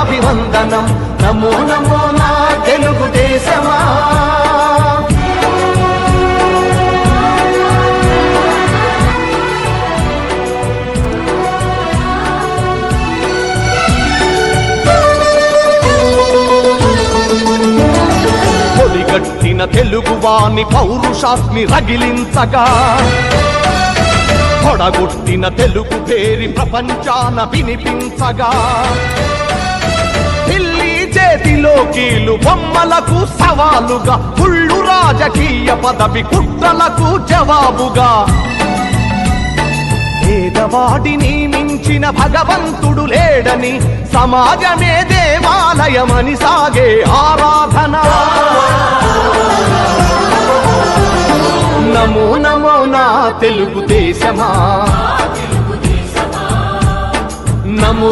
అభివందనం. నమో నమో నా తెలుగుదేశమా పొడిగట్టిన తెలుగువాని పౌరుషాస్మి రగిలించగా. పొడగొట్టిన తెలుగు పేరి ప్రపంచాన వినిపించగా. చేతిలో బొమ్మలకు సవాలుగా కుళ్ళు రాజకీయ పదవి కుట్రలకు జవాబుగా. పేదవాడిని మించిన భగవంతుడు లేడని సమాజమే దేవాలయమని సాగే ఆరాధన. నమో నమో నా తెలుగుదేశమా. నమో